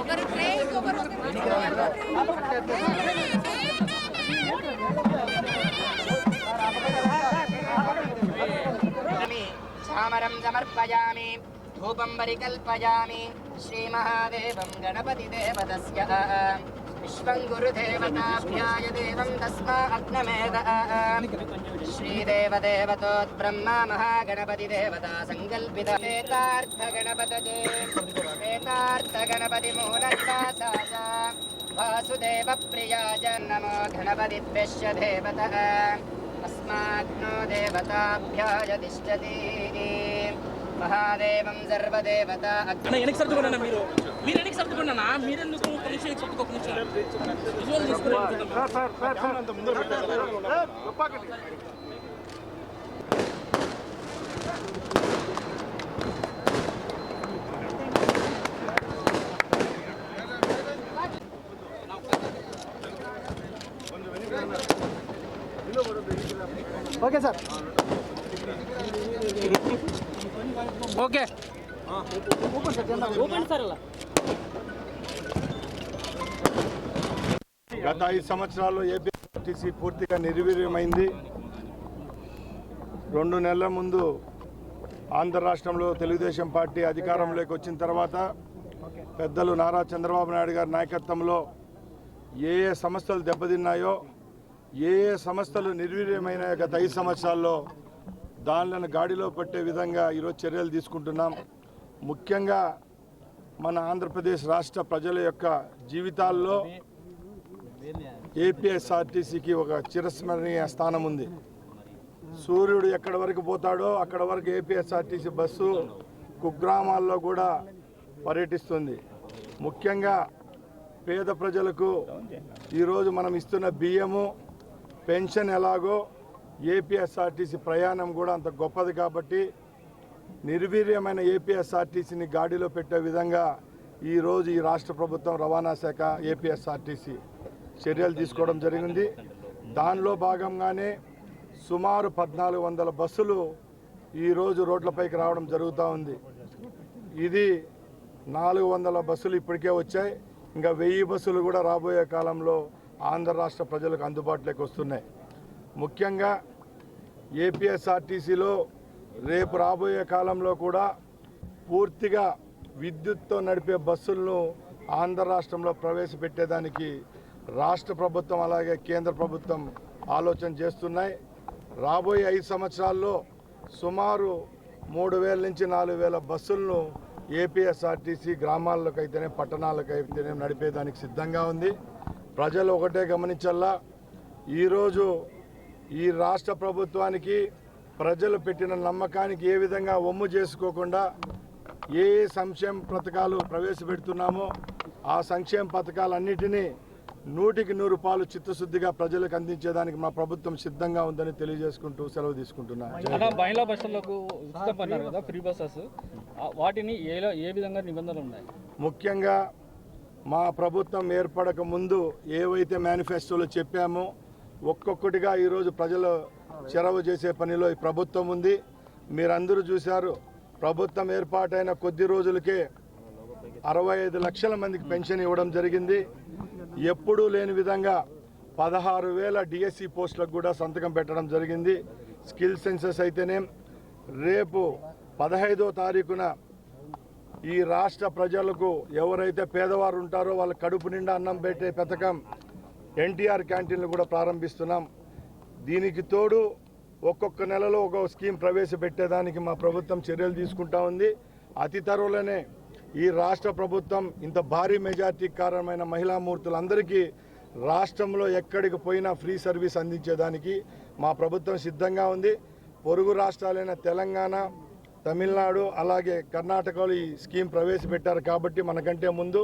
ఒకరు ట్రే ఇంకొకరు चामरं समर्पयामि, धूपं परिकल्पयामि, श्रीमहादेवं गणपतिदेवतस्य, विश्वं गुरुदेवताभ्याय देवं तस्मा अग्नमेद महागणपतिदेवता सङ्कल्पित एतार्थगणपतये एतार्थगणपतिमूलनिवासाय वासुदेवप्रियाय नमो गणपतिद्वेष्य देवतः। ప్రియాజ నమో గణపతిభ్యశ్చ దేవతः अस्माग्नो देवताभ्याय तिष्ठति మహాదేవం సర్వదేవత అన్న వెనక్కి సర్దుకున్నా మీరు మీరు వెనక్కి సర్దుకున్నా మీరెందుకు ఒక నిమిషం వెనక్కి సర్దుకో ఒక నిమిషం ఓకే సార్. ఓకే. గత ఐదు సంవత్సరాల్లో ఏపీఆర్టీసీ పూర్తిగా నిర్వీర్యమైంది. రెండు నెలల ముందు ఆంధ్ర రాష్ట్రంలో తెలుగుదేశం పార్టీ అధికారంలోకి వచ్చిన తర్వాత పెద్దలు నారా చంద్రబాబు నాయుడు గారి నాయకత్వంలో ఏ ఏ సంస్థలు దెబ్బతిన్నాయో ఏ ఏ సంస్థలు నిర్వీర్యమైన గత ఐదు సంవత్సరాల్లో దానిలను గాడిలో పట్టే విధంగా ఈరోజు చర్యలు తీసుకుంటున్నాం. ముఖ్యంగా మన ఆంధ్రప్రదేశ్ రాష్ట్ర ప్రజల యొక్క జీవితాల్లో ఏపీఎస్ఆర్టీసీకి ఒక చిరస్మరణీయ స్థానం ఉంది. సూర్యుడు ఎక్కడి వరకు పోతాడో అక్కడ వరకు ఏపీఎస్ఆర్టీసీ బస్సు కుగ్రామాల్లో కూడా పర్యటిస్తుంది. ముఖ్యంగా పేద ప్రజలకు ఈరోజు మనం ఇస్తున్న బియ్యము పెన్షన్ ఎలాగో ఏపీఎస్ఆర్టీసీ ప్రయాణం కూడా అంత గొప్పది కాబట్టి నిర్వీర్యమైన ఏపీఎస్ఆర్టీసీని గాడిలో పెట్టే విధంగా ఈరోజు ఈ రాష్ట్ర ప్రభుత్వం రవాణా శాఖ ఏపీఎస్ఆర్టీసీ చర్యలు తీసుకోవడం జరిగింది. దానిలో భాగంగానే సుమారు పద్నాలుగు వందల బస్సులు ఈరోజు రోడ్లపైకి రావడం జరుగుతూ ఉంది. ఇది నాలుగు వందల బస్సులు ఇప్పటికే వచ్చాయి. ఇంకా వెయ్యి బస్సులు కూడా రాబోయే కాలంలో ఆంధ్ర రాష్ట్ర ప్రజలకు అందుబాటులోకి వస్తున్నాయి. ముఖ్యంగా ఏపీఎస్ఆర్టీసీలో రేపు రాబోయే కాలంలో కూడా పూర్తిగా విద్యుత్తో నడిపే బస్సులను ఆంధ్ర రాష్ట్రంలో ప్రవేశపెట్టేదానికి రాష్ట్ర ప్రభుత్వం అలాగే కేంద్ర ప్రభుత్వం ఆలోచన చేస్తున్నాయి. రాబోయే ఐదు సంవత్సరాల్లో సుమారు మూడు వేల నుంచి నాలుగు వేల బస్సులను ఏపీఎస్ఆర్టీసీ గ్రామాలకు అయితేనే నడిపేదానికి సిద్ధంగా ఉంది. ప్రజలు ఒకటే గమనించల్లా ఈరోజు ఈ రాష్ట్ర ప్రభుత్వానికి ప్రజలు పెట్టిన నమ్మకానికి ఏ విధంగా ఒమ్ము చేసుకోకుండా ఏ ఏ సంక్షేమ పథకాలు ప్రవేశపెడుతున్నామో ఆ సంక్షేమ పథకాలన్నిటినీ నూటికి నూరు పాలు చిత్తశుద్ధిగా ప్రజలకు అందించేదానికి మా ప్రభుత్వం సిద్ధంగా ఉందని తెలియజేసుకుంటూ సెలవు తీసుకుంటున్నాను వాటిని ఏలో ఏ విధంగా నిబంధనలు ఉన్నాయి? ముఖ్యంగా మా ప్రభుత్వం ఏర్పడక ముందు ఏవైతే మేనిఫెస్టోలో చెప్పామో ఒక్కొక్కటిగా ఈరోజు ప్రజలు చెరవ చేసే పనిలో ఈ ప్రభుత్వం ఉంది. మీరందరూ చూశారు ప్రభుత్వం ఏర్పాటైన కొద్ది రోజులకే అరవై ఐదు లక్షల మందికి పెన్షన్ ఇవ్వడం జరిగింది. ఎప్పుడూ లేని విధంగా పదహారు వేల డిఎస్సి పోస్టులకు కూడా సంతకం పెట్టడం జరిగింది. స్కిల్ సెన్సెస్ అయితేనే రేపు పదహైదో తారీఖున ఈ రాష్ట్ర ప్రజలకు ఎవరైతే పేదవారు ఉంటారో వాళ్ళ కడుపు నిండా అన్నం పెట్టే పథకం ఎన్టీఆర్ క్యాంటీన్లు కూడా ప్రారంభిస్తున్నాం. దీనికి తోడు ఒక్కొక్క నెలలో ఒక స్కీమ్ ప్రవేశపెట్టేదానికి మా ప్రభుత్వం చర్యలు తీసుకుంటా ఉంది. అతి త్వరలోనే ఈ రాష్ట్ర ప్రభుత్వం ఇంత భారీ మెజార్టీ కారణమైన మహిళామూర్తులందరికీ రాష్ట్రంలో ఎక్కడికి పోయినా ఫ్రీ సర్వీస్ అందించేదానికి మా ప్రభుత్వం సిద్ధంగా ఉంది. పొరుగు రాష్ట్రాలైన తెలంగాణ తమిళనాడు అలాగే కర్ణాటకలో ఈ స్కీమ్ ప్రవేశపెట్టారు కాబట్టి మనకంటే ముందు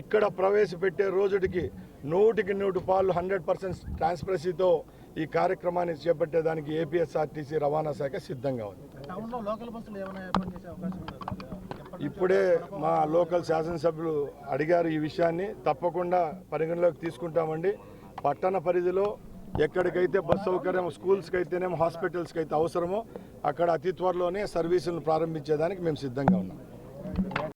ఇక్కడ ప్రవేశపెట్టే రోజుటికి నూటికి నూటి పాలు హండ్రెడ్ పర్సెంట్ ట్రాన్స్పరసీతో ఈ కార్యక్రమాన్ని చేపట్టేదానికి ఏపీఎస్ఆర్టీసీ రవాణా శాఖ సిద్ధంగా ఉంది? ఇప్పుడే మా లోకల్ శాసనసభ్యులు అడిగారు ఈ విషయాన్ని. తప్పకుండా పరిగణలోకి తీసుకుంటామండి. పట్టణ పరిధిలో ఎక్కడికైతే బస్ సౌకర్యం స్కూల్స్కి అయితేనేమో హాస్పిటల్స్కి అయితే అవసరమో అక్కడ అతి త్వరలోనే సర్వీసులను ప్రారంభించేదానికి మేము సిద్ధంగా ఉన్నాం.